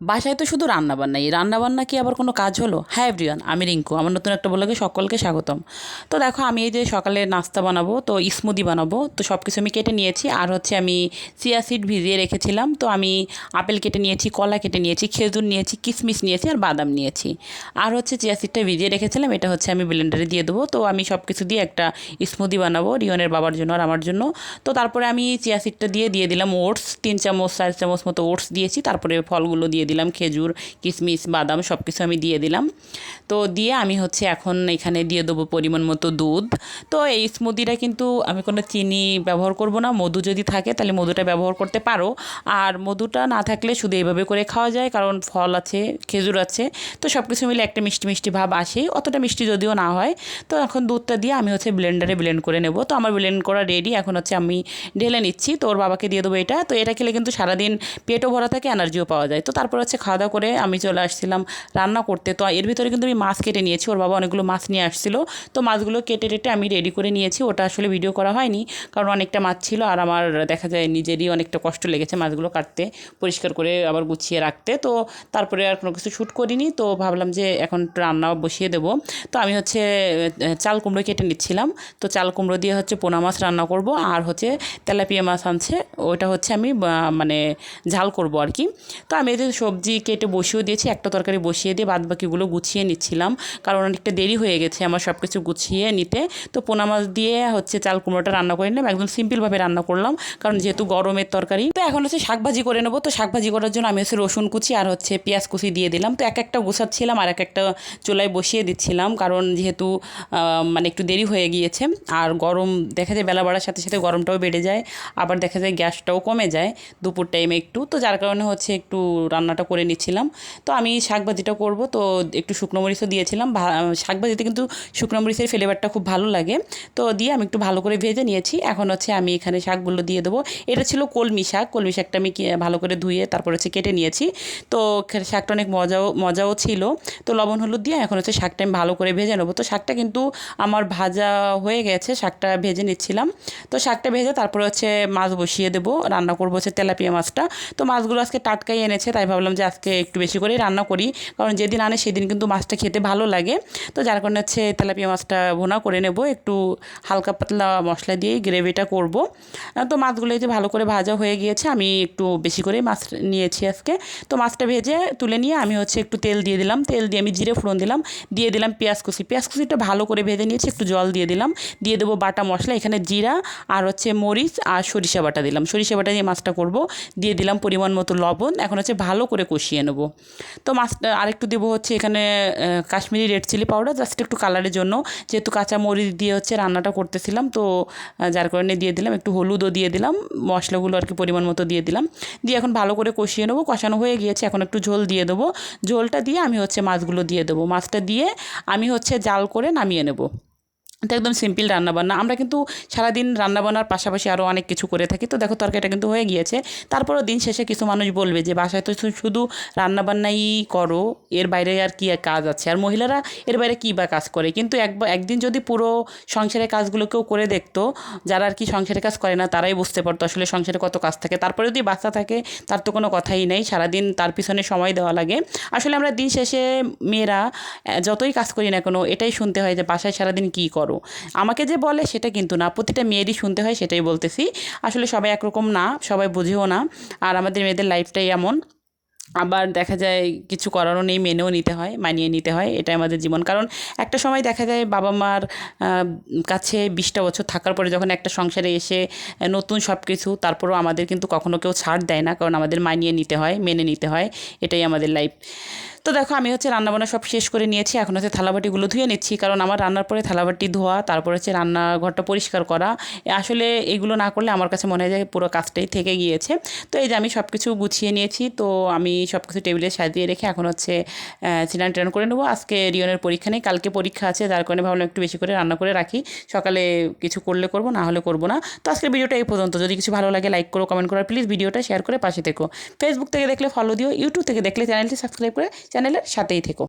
বাসায় তো শুধু রান্নাবান্না, এই রান্নাবান্না কি আবার কোনো কাজ হলো? হ্যাঁ এভরিওয়ান, আমি রিঙ্কু, আমার নতুন একটা বলে সকলকে স্বাগতম। তো দেখো, আমি এই যে সকালে নাস্তা বানাবো, তো স্মুদি বানাবো, তো সব কিছু আমি কেটে নিয়েছি, আর হচ্ছে আমি চিয়া সিড ভিজিয়ে রেখেছিলাম, তো আমি আপেল কেটে নিয়েছি, কলা কেটে নিয়েছি, খেজুর নিয়েছি কিশমিশ নিয়েছি, আর বাদাম নিয়েছি। আর হচ্ছে চিয়া সিডটা ভিজিয়ে রেখেছিলাম, এটা হচ্ছে আমি ব্লেন্ডারে দিয়ে দেবো, তো আমি সব কিছু দিয়ে একটা স্মুদি বানাবো রিয়নের বাবার জন্য আর আমার জন্য। তো তারপরে আমি চিয়া সিডটা দিয়ে দিয়ে দিলাম ওটস, তিন চামচ, চার চামচ মতো ওটস দিয়েছি, তারপরে ফলগুলো দিয়ে দিলাম, খেজুর কিশমিশ বাদাম সব কিছু আমি দিয়ে দিলাম। তো দিয়ে আমি হচ্ছে এখন এখানে দিয়ে দেবো পরিমাণ মতো দুধ। তো এই স্মুদিটা কিন্তু আমি কোনো চিনি ব্যবহার করব না, মধু যদি থাকে তাহলে মধুটা ব্যবহার করতে পারো। আর মধুটা না থাকলে শুধু এইভাবে করে খাওয়া যায়, কারণ ফল আছে, খেজুর আছে, তো সব কিছু মিলে একটা মিষ্টি মিষ্টি ভাব আসে। অতটা মিষ্টি যদিও না হয়, তো এখন দুধটা দিয়ে আমি হচ্ছে ব্লেন্ডারে ব্লেন্ড করে নেব। তো আমার ব্লেন্ড করা রেডি এখন হচ্ছে আমি ঢেলে নিচ্ছি। তো ওর বাবাকে দিয়ে দেবো এটা। তো এটা খেলে কিন্তু সারাদিন পেটও ভরা থাকে, এনার্জিও পাওয়া যায়। তো তারপর হচ্ছে খাওয়া দাওয়া করে আমি চলে আসছিলাম রান্না করতে। তো এর ভিতরে কিন্তু আমি মাছ কেটে নিয়েছি, ওর বাবা অনেকগুলো মাছ নিয়ে আসছিল। তো মাছগুলো কেটে টেটে আমি রেডি করে নিয়েছি, ওটা আসলে ভিডিও করা হয়নি, কারণ অনেকটা মাছ ছিল আর আমার দেখা যায় নিজেরই অনেকটা কষ্ট লেগেছে মাছগুলো কাটতে, পরিষ্কার করে আবার গুছিয়ে রাখতে। তো তারপরে আর কোনো কিছু শ্যুট করিনি, তো ভাবলাম যে এখন রান্না বসিয়ে দেবো। তো আমি হচ্ছে চাল কুমড়ো কেটে নিচ্ছিলাম। তো চাল কুমড়ো দিয়ে হচ্ছে পোনা মাছ রান্না করব, আর হচ্ছে তেলাপিয়া মাছ আনছে, ওটা হচ্ছে আমি মানে ঝাল করব আর কি। তো আমি এই যে সবজি কেটে বসিয়েও দিয়েছি, একটা তরকারি বসিয়ে দিয়ে বাদ বাকিগুলো গুছিয়ে নিচ্ছিলাম। কারণ অনেকটা দেরি হয়ে গেছে আমার সব কিছু গুছিয়ে নিতে। তো পোনা মাছ দিয়ে হচ্ছে চাল কুমড়োটা রান্না করে নিলাম, একদম সিম্পলভাবে রান্না করলাম, কারণ যেহেতু গরমের তরকারি। তো এখন হচ্ছে শাকভাজি করে নেব। তো শাকভাজি করার জন্য আমি হচ্ছে রসুন কুচি আর হচ্ছে পেঁয়াজ কুচি দিয়ে দিলাম। তো এক একটা গোছাচ্ছিলাম আর এক একটা চুলায় বসিয়ে দিচ্ছিলাম, কারণ যেহেতু মানে একটু দেরি হয়ে গিয়েছে। আর গরম দেখা যায় বেলা বাড়ার সাথে সাথে গরমটাও বেড়ে যায়, আবার দেখা যায় গ্যাসটাও কমে যায় দুপুর টাইমে একটু। তো যার কারণে হচ্ছে একটু রান্নাটা করে নিচ্ছিলাম। তো আমি শাকভাজিটা করব। তো একটু শুকনো মরিচও দিয়েছিলাম। শাকভাজিতে কিন্তু শুকনো মরিচের ফ্লেভারটা খুব ভালো লাগে। তো দিয়ে আমি একটু ভালো করে ভেজে নিয়েছি। এখন হচ্ছে আমি এখানে শাকগুলো দিয়ে দেবো। এটা ছিল কলমি শাক। কলমি শাকটা আমি ভালো করে ধুয়ে তারপর হচ্ছে কেটে নিয়েছি। তো শাকটা অনেক মজাও মজাও ছিল। তো লবণ, হলুদ দিয়ে এখন হচ্ছে শাকটা আমি ভালো করে ভেজে নেব। তো শাকটা কিন্তু আমার ভাজা হয়ে গেছে। শাকটা ভেজে নিচ্ছিলাম। তো শাকটা ভেজে তারপরে হচ্ছে মাছ বসিয়ে দেবো। রান্না করব হচ্ছে তেলাপিয়া মাছটা। তো মাছগুলো আজকে টাটকাই এনেছে, তাই ভাবলাম যে আজকে একটু বেশি করেই রান্না করি। কারণ যেদিন আনে সেদিন কিন্তু মাছটা খেতে ভালো লাগে। তো যার কারণে হচ্ছে তেলাপিয়া মাছটা ভোনা করে নেব। একটু হালকা পাতলা মশলা দিয়েই গ্রেভিটা করব। তো মাছগুলো যে ভালো করে ভাজা হয়ে গিয়েছে, আমি একটু বেশি করে মাছ নিয়েছি আজকে। তো মাছটা ভেজে তুলে নিয়ে আমি হচ্ছে একটু তেল দিয়ে দিলাম। তেল দিয়ে আমি জিরে ফোড়ন দিলাম, দিয়ে দিলাম পেঁয়াজ কুচি। পেঁয়াজ কুচিটা ভালো করে ভেজে নিয়েছি, একটু জল দিয়ে দিলাম। দিয়ে দেবো বাটা মশলা, এখানে জিরা আর হচ্ছে মরিচ আর সরিষা বাটা দিলাম। সরিষা বাটা দিয়ে মাছটা করব। দিয়ে দিলাম পরিমাণ মতো লবণ। এখন হচ্ছে ভালো করে কষিয়ে নেব। তো মাছটা আরেকটু দেবো হচ্ছে এখানে Kashmiri red chilli powder just একটু কালারের জন্য। যেহেতু কাঁচা মরিচ দিয়ে হচ্ছে রান্নাটা করতেছিলাম, তো যার কারণে দিয়ে দিলাম। একটু হলুদও দিয়ে দিলাম, মশলাগুলো আর কি পরিমাণ মতো দিয়ে দিলাম। দিয়ে এখন ভালো করে কষিয়ে নেব। কষানো হয়ে গিয়েছে, এখন একটু ঝোল দিয়ে দেবো। ঝোলটা দিয়ে আমি হচ্ছে মাছগুলো দিয়ে দেবো। মাছটা দিয়ে আমি হচ্ছে জাল করে নামিয়ে নেব। তো একদম সিম্পল রান্নাবান্না। আমরা কিন্তু সারাদিন রান্নাবান্নার পাশাপাশি আরও অনেক কিছু করে থাকি। তো দেখো, তরকারিটা কিন্তু হয়ে গিয়েছে। তারপরও দিন শেষে কিছু মানুষ বলবে যে, বাসায় তো শুধু রান্নাবান্নাই করো। এর বাইরে আর কী কাজ আছে? আর মহিলারা এর বাইরে কী বা কাজ করে? কিন্তু একবার একদিন যদি পুরো সংসারের কাজগুলো কেউ করে দেখতো, যারা আর কি সংসারের কাজ করে না, তারাই বুঝতে পারতো আসলে সংসারে কত কাজ থাকে। তারপরে যদি বাচ্চা থাকে, তার তো কোনো কথাই নেই। সারাদিন তার পিছনে সময় দেওয়া লাগে। আসলে আমরা দিন শেষে মেয়েরা যতই কাজ করি না কোনো, এটাই শুনতে হয় যে, বাসায় সারাদিন কী করো? করো। আমাকে যে বলে সেটা কিন্তু না। প্রতিটা মেয়েরই শুনতে হয় সেটাই বলতেছি। আসলে সবাই একরকম না, সবাই বুঝেও না। আর আমাদের মেয়েদের লাইফটাই এমন। আবার দেখা যায় কিছু করারও নেই, মেনেও নিতে হয়, মানিয়ে নিতে হয়। এটাই আমাদের জীবন। কারণ একটা সময় দেখা যায় বাবা মার কাছে বিশটা বছর থাকার পরে যখন একটা সংসারে এসে নতুন সব কিছু তারপরেও আমাদের কিন্তু কখনো কেউ ছাড় দেয় না। কারণ আমাদের মানিয়ে নিতে হয়, মেনে নিতে হয়। এটাই আমাদের লাইফ তো দেখো, আমি হচ্ছে রান্নাবান্না সব শেষ করে নিয়েছি। এখন হচ্ছে থালাবাটিগুলো ধুয়ে নিচ্ছি, কারণ আমার রান্নার পরে থালাবাটি ধোয়া, তারপর হচ্ছে রান্নাঘরটা পরিষ্কার করা। আসলে এগুলো না করলে আমার কাছে মনে হয় যে পুরো কাজটাই থেকে গিয়েছে। তো এই যে আমি সব কিছু গুছিয়ে নিয়েছি, তো আমি সব কিছু টেবিলে সাজিয়ে রেখে এখন হচ্ছে স্নান টান করে নেব। আজকে রিয়নের পরীক্ষা নেই, কালকে পরীক্ষা আছে, যার কারণে ভাবলাম একটু বেশি করে রান্না করে রাখি। সকালে কিছু করলে করব, না হলে করব না। তো আজকের ভিডিওটা এই পর্যন্ত। যদি কিছু ভালো লাগে লাইক করো কমেন্ট করো প্লিজ ভিডিওটা শেয়ার করে পাশে থেকো। ফেসবুক থেকে দেখলে ফলো দিও ইউটিউব থেকে দেখলে চ্যানেলটি সাবস্ক্রাইব করে চ্যানেলের সাথেই থেকো।